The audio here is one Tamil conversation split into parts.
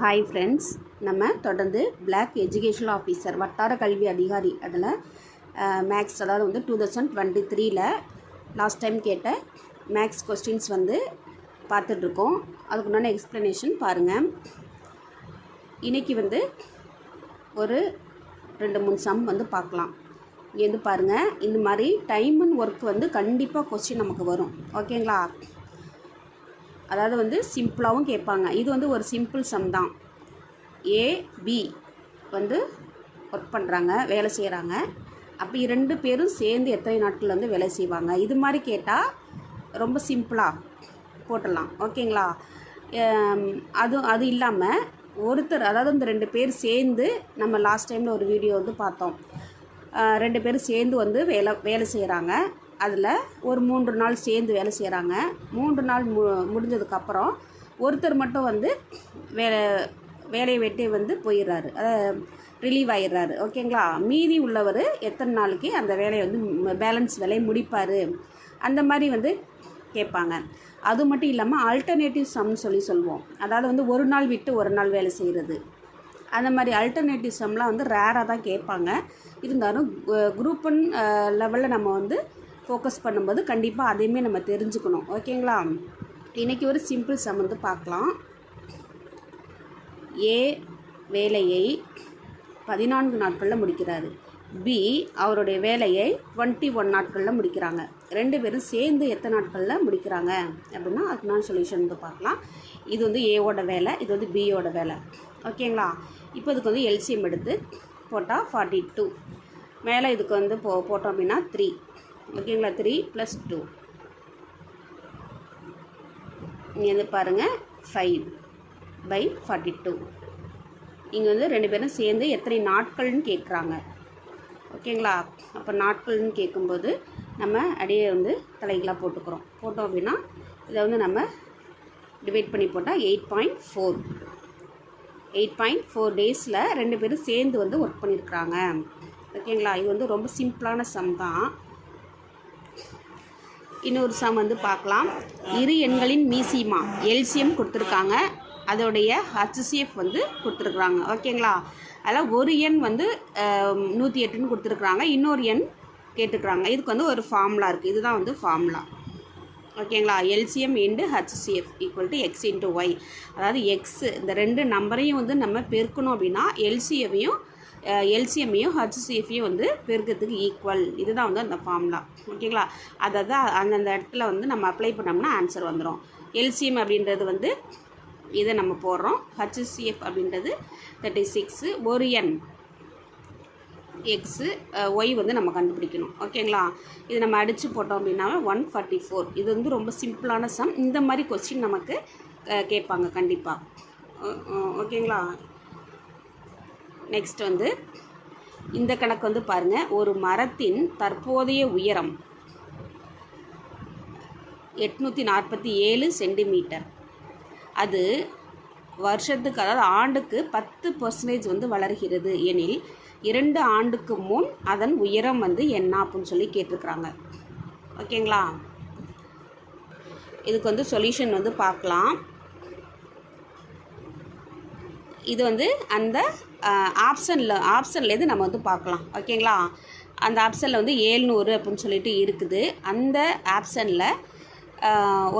ஹாய் ஃப்ரெண்ட்ஸ் நம்ம தொடர்ந்து பிளாக் எஜுகேஷனல் ஆஃபீஸர் வட்டார கல்வி அதிகாரி. அதில் மேக்ஸ் அதாவது வந்து டூ தௌசண்ட் டுவெண்ட்டி த்ரீல லாஸ்ட் டைம் கேட்ட மேக்ஸ் கொஸ்டின்ஸ் வந்து பார்த்துட்ருக்கோம். அதுக்கு உண்டான எக்ஸ்ப்ளனேஷன் பாருங்கள் இன்றைக்கி வந்து ஒரு ரெண்டு மூணு சம் வந்து பார்க்கலாம். இங்கேருந்து பாருங்கள் இந்த மாதிரி டைம் அண்ட் ஒர்க் வந்து கண்டிப்பாக கொஸ்டின் நமக்கு வரும். ஓகேங்களா அதாவது வந்து சிம்பிளாகவும் கேட்பாங்க. இது வந்து ஒரு சிம்பிள் சம் தான். ஏ பி வந்து ஒர்க் பண்ணுறாங்க வேலை செய்கிறாங்க அப்போ ரெண்டு பேரும் சேர்ந்து எத்தனை நாட்கள் வந்து வேலை செய்வாங்க? இது மாதிரி கேட்டால் ரொம்ப சிம்பிளாக போட்டுடலாம். ஓகேங்களா? அது அது இல்லாமல் ஒருத்தர் அதாவது இந்த ரெண்டு பேர் சேர்ந்து நம்ம லாஸ்ட் டைமில் ஒரு வீடியோ வந்து பார்த்தோம். ரெண்டு பேரும் சேர்ந்து வந்து வேலை வேலை செய்கிறாங்க அதில் ஒரு மூன்று நாள் சேர்ந்து வேலை செய்கிறாங்க மூன்று நாள் மு முடிஞ்சதுக்கப்புறம் ஒருத்தர் மட்டும் வந்து வேலை வேலையை வெட்டி வந்து போயிடுறாரு ரிலீவ் ஆயிடுறாரு ஓகேங்களா மீதி உள்ளவர் எத்தனை நாளைக்கு அந்த வேலையை வந்து பேலன்ஸ் வேலையை முடிப்பார்? அந்த மாதிரி வந்து கேட்பாங்க. அது மட்டும் இல்லாமல் ஆல்டர்னேட்டிவ் சம்னு சொல்லி சொல்லுவோம். அதாவது வந்து ஒரு நாள் விட்டு ஒரு நாள் வேலை செய்கிறது அந்த மாதிரி அல்டர்னேட்டிவ் சம்லாம் வந்து ரேராக தான் கேட்பாங்க. இருந்தாலும் குரூப் ஒன் லெவலில் நம்ம வந்து ஃபோக்கஸ் பண்ணும்போது கண்டிப்பாக அதையுமே நம்ம தெரிஞ்சுக்கணும். ஓகேங்களா? இன்றைக்கி ஒரு சிம்பிள் சம் வந்து பார்க்கலாம். ஏ வேலையை பதினான்கு நாட்களில் முடிக்கிறாரு. பி அவருடைய வேலையை டுவெண்ட்டி ஒன் நாட்களில் முடிக்கிறாங்க. ரெண்டு பேரும் சேர்ந்து எத்தனை நாட்களில் முடிக்கிறாங்க? அப்படின்னா அதுக்கு நான் சொல்யூஷன் வந்து பார்க்கலாம். இது வந்து ஏவோட வேலை இது வந்து பியோட வேலை. ஓகேங்களா? இப்போ இதுக்கு வந்து எல்சிஎம் எடுத்து போட்டால் ஃபார்ட்டி டூ மேலே இதுக்கு வந்து போ போட்டோம் அப்படின்னா த்ரீ ஓகேங்களா? த்ரீ ப்ளஸ் டூ இங்கே வந்து பாருங்கள் ஃபைவ் பை ஃபார்ட்டி டூ இங்கே வந்து ரெண்டு பேரும் சேர்ந்து எத்தனை நாட்கள்னு கேட்குறாங்க ஓகேங்களா? அப்போ நாட்கள்னு கேட்கும்போது நம்ம அடியே வந்து தலைகளாக போட்டுக்கிறோம். போட்டோம் அப்படின்னா இதை வந்து நம்ம டிவைட் பண்ணி போட்டால் eight point four eight point four டேஸில் ரெண்டு பேரும் சேர்ந்து வந்து ஒர்க் பண்ணியிருக்கிறாங்க ஓகேங்களா? இது வந்து ரொம்ப சிம்பிளான சம் தான். இன்னொரு சம் வந்து பார்க்கலாம். இரு எண்களின் மீசிமா எல்சிஎம் கொடுத்துருக்காங்க. அதோடைய ஹச்சிஎஃப் வந்து கொடுத்துருக்குறாங்க. ஓகேங்களா அதில் ஒரு எண் வந்து நூற்றி எட்டுன்னு கொடுத்துருக்குறாங்க. இன்னொரு எண் கேட்டுக்கிறாங்க. இதுக்கு வந்து ஒரு ஃபார்முலா இருக்குது இதுதான் வந்து ஃபார்முலா ஓகேங்களா LCM into HCF equal to x into y அதாவது எக்ஸ் இந்த ரெண்டு நம்பரையும் வந்து நம்ம பெருக்கணும் அப்படின்னா எல்சிஎம்மையும் எல்சிஎம்மையும் ஹச்சிஎஃப்ையும் வந்து பெருக்கிறதுக்கு ஈக்குவல் இதுதான் வந்து அந்த ஃபார்முலா ஓகேங்களா அதை தான் அந்தந்த இடத்துல வந்து நம்ம அப்ளை பண்ணோம்னா ஆன்சர் வந்துடும் எல்சிஎம் அப்படின்றது வந்து இதை நம்ம போடுறோம். ஹச்சிஎஃப் அப்படின்றது தேர்ட்டி சிக்ஸு ஒரு என் எக்ஸு ஒய் வந்து நம்ம கண்டுபிடிக்கணும். ஓகேங்களா இது நம்ம அடித்து போட்டோம் அப்படின்னா ஒன் ஃபார்ட்டி ஃபோர் இது வந்து ரொம்ப சிம்பிளான சம் இந்த மாதிரி கொஸ்டின் நமக்கு கேட்பாங்க கண்டிப்பாக ஓகேங்களா நெக்ஸ்ட் வந்து இந்த கணக்கு வந்து பாருங்கள் ஒரு மரத்தின் தற்போதைய உயரம் எட்நூற்றி நாற்பத்தி ஏழு சென்டிமீட்டர். அது வருஷத்துக்கு அதாவது ஆண்டுக்கு பத்து பர்சன்டேஜ் வந்து வளர்கிறது. எனில் இரண்டு ஆண்டுக்கு முன் அதன் உயரம் வந்து என்ன அப்படின்னு சொல்லி கேட்டிருக்கிறாங்க. ஓகேங்களா இதுக்கு வந்து சொல்யூஷன் வந்து பார்க்கலாம். இது வந்து அந்த ஆப்ஷனில் ஆப்ஷன்லேருந்து நம்ம வந்து பார்க்கலாம். ஓகேங்களா? அந்த ஆப்ஷனில் வந்து ஏழ்நூறு அப்படின்னு சொல்லிட்டு இருக்குது. அந்த ஆப்ஷனில்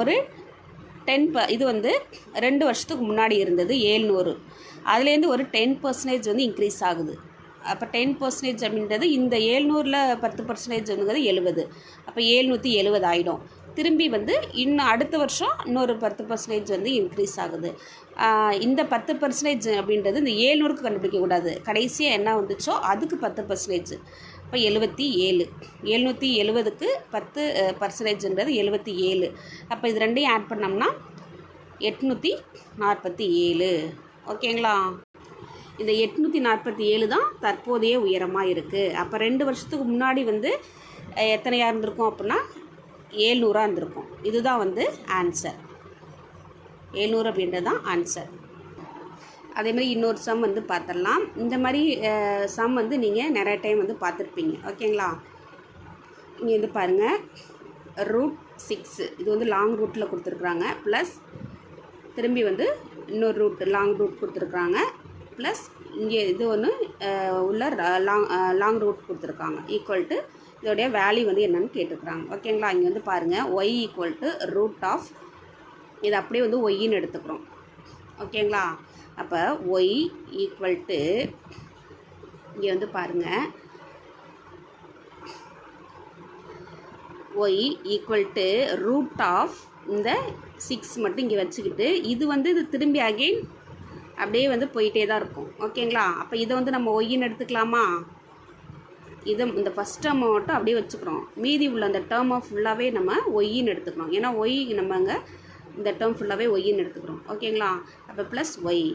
ஒரு டென் ப இது வந்து ரெண்டு வருஷத்துக்கு முன்னாடி இருந்தது ஏழ்நூறு. அதுலேருந்து ஒரு டென் பர்சன்டேஜ் வந்து இன்க்ரீஸ் ஆகுது. அப்போ டென் பர்சன்டேஜ் அப்படின்றது இந்த ஏழ்நூறில் பத்து பர்சன்டேஜ் வந்துங்கிறது எழுபது அப்போ ஏழ்நூற்றி எழுபது ஆகிடும் திரும்பி வந்து இன்னும் அடுத்த வருஷம் இன்னொரு பத்து பர்சன்டேஜ் வந்து இன்க்ரீஸ் ஆகுது. இந்த பத்து பர்சன்டேஜ் அப்படின்றது இந்த ஏழ்நூறுக்கு கண்டுபிடிக்கக்கூடாது கடைசியாக என்ன வந்துச்சோ அதுக்கு பத்து பர்சன்டேஜ் இப்போ எழுபத்தி ஏழு. எழுநூற்றி எழுபதுக்கு பத்து பர்சன்டேஜ்ன்றது எழுபத்தி ஏழு. அப்போ இது ரெண்டையும் ஆட் பண்ணோம்னா எட்நூற்றி நாற்பத்தி ஏழு. ஓகேங்களா? இந்த எட்நூற்றி நாற்பத்தி ஏழு தான் தற்போதைய உயரமாக இருக்குது அப்போ ரெண்டு வருஷத்துக்கு முன்னாடி வந்து எத்தனையாக இருந்திருக்கும் அப்படின்னா ஏழ்நூறாக இருந்திருக்கும். இதுதான் வந்து ஆன்சர் ஏழ்நூறு அப்படின்றது தான் ஆன்சர் அதே மாதிரி இன்னொரு சம் வந்து பார்த்துடலாம். இந்த மாதிரி சம் வந்து நீங்கள் நிறைய டைம் வந்து பார்த்துருப்பீங்க. ஓகேங்களா இங்கே வந்து பாருங்கள் ரூட் சிக்ஸு இது வந்து லாங் ரூட்டில் கொடுத்துருக்குறாங்க. ப்ளஸ் திரும்பி வந்து இன்னொரு ரூட் லாங் ரூட் கொடுத்துருக்குறாங்க. ப்ளஸ் இங்கே இது ஒன்று உள்ள லாங் லாங் ரூட் கொடுத்துருக்காங்க. ஈக்குவல் டு இதோடைய வேல்யூ வந்து என்னென்னு கேட்டுக்கிறாங்க. ஓகேங்களா இங்கே வந்து பாருங்கள் y equal to root of இது அப்படியே வந்து ஒய்ன்னு எடுத்துக்கிறோம். ஓகேங்களா அப்போ ஒய் ஈக்குவல் டு இங்கே வந்து பாருங்கள் y equal to root of இந்த சிக்ஸ் மட்டும் இங்கே வச்சுக்கிட்டு இது வந்து இது திரும்பி அகெயின் அப்படியே வந்து போயிட்டே தான் இருக்கும். ஓகேங்களா அப்போ இதை வந்து நம்ம ஒய்ன்னு எடுத்துக்கலாமா? இதை இந்த ஃபஸ்ட் டேர்மை மட்டும் அப்படியே வச்சுக்கிறோம். மீதி உள்ள அந்த டேர்மை ஃபுல்லாகவே நம்ம ஒய்ன்னு எடுத்துக்கிறோம். ஏன்னா ஒய் நம்ம அங்கே இந்த டேர்ம் ஃபுல்லாகவே ஒய்ன்னு எடுத்துக்கிறோம். ஓகேங்களா அப்போ ப்ளஸ் ஒய்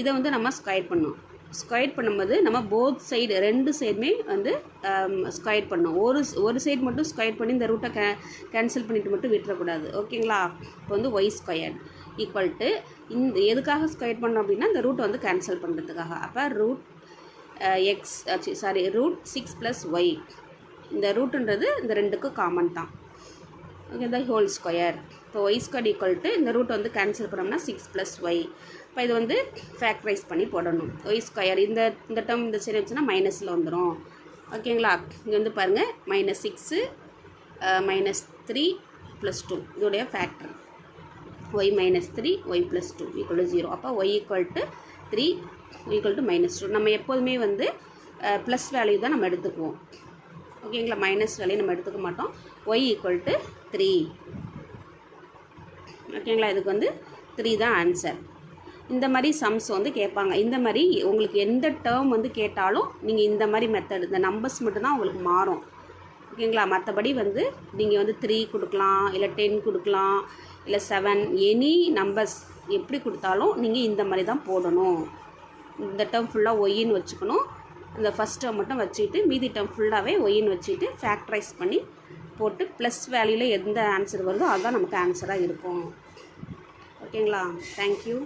இதை வந்து நம்ம ஸ்கொயர் பண்ணோம். ஸ்கொயர் பண்ணும்போது நம்ம போத் சைடு ரெண்டு சைடுமே வந்து um, ஸ்கொயர் பண்ணோம். ஒரு ஒரு சைடு மட்டும் ஸ்கொயர் பண்ணி இந்த ரூட்டை கே கேன்சல் பண்ணிவிட்டு மட்டும் விட்டுறக்கூடாது. ஓகேங்களா இப்போ வந்து ஒய் ஸ்கொயர் ஈக்குவல் டு இந்த எதுக்காக ஸ்கொயர் பண்ணோம் அப்படின்னா இந்த ரூட்டை வந்து கேன்சல் பண்ணுறதுக்காக அப்போ root x sorry root six plus y இந்த ரூட்டுன்றது இந்த ரெண்டுக்கும் காமன் தான். ஓகே இந்த ஹோல் ஸ்கொயர் இப்போ ஒய் ஸ்கொயர் ஈக்குவல் டு இந்த ரூட் வந்து கேன்சல் பண்ணோம்னா சிக்ஸ் ப்ளஸ் ஒய் இப்போ இது வந்து ஃபேக்டரைஸ் பண்ணி போடணும். ஒய் ஸ்கொயர் இந்த இந்த டேர்ம் இந்த சைடு வச்சுன்னா மைனஸில் வந்துடும் ஓகேங்களா இங்கே வந்து பாருங்கள் minus six minus three plus two இதோடைய factor y minus three y plus two equal to zero அப்போ y equal to three equal to minus two நம்ம எப்போதுமே வந்து ப்ளஸ் வேல்யூ தான் நம்ம எடுத்துக்குவோம். ஓகேங்களா மைனஸ் வேல்யூ நம்ம எடுத்துக்க மாட்டோம். ஒய் ஈக்குவல் டு த்ரீ ஓகேங்களா இதுக்கு வந்து த்ரீ தான் ஆன்சர் இந்த மாதிரி சம்ஸ் வந்து கேட்பாங்க. இந்த மாதிரி உங்களுக்கு எந்த டேர்ம் வந்து கேட்டாலும் நீங்கள் இந்த மாதிரி மெத்தட் இந்த நம்பர்ஸ் மட்டும்தான் உங்களுக்கு மாறும். ஓகேங்களா மற்றபடி வந்து நீங்கள் வந்து த்ரீ கொடுக்கலாம் இல்லை டென் கொடுக்கலாம் இல்லை செவன் எனி நம்பர்ஸ் எப்படி கொடுத்தாலும் நீங்கள் இந்த மாதிரி தான் போடணும். இந்த டேர்ம் ஃபுல்லாக ஒய்ன்னு வச்சுக்கணும். இந்த ஃபஸ்ட் டேர்ம் மட்டும் வச்சுக்கிட்டு மீதி டேர்ம் ஃபுல்லாகவே ஒய்ன்னு வச்சுட்டு ஃபேக்டரைஸ் பண்ணி போட்டு ப்ளஸ் வேல்யூவில் எந்த ஆன்சர் வருதோ அதுதான் நமக்கு ஆன்சராக இருக்கும். ஓகேங்களா தேங்க்யூ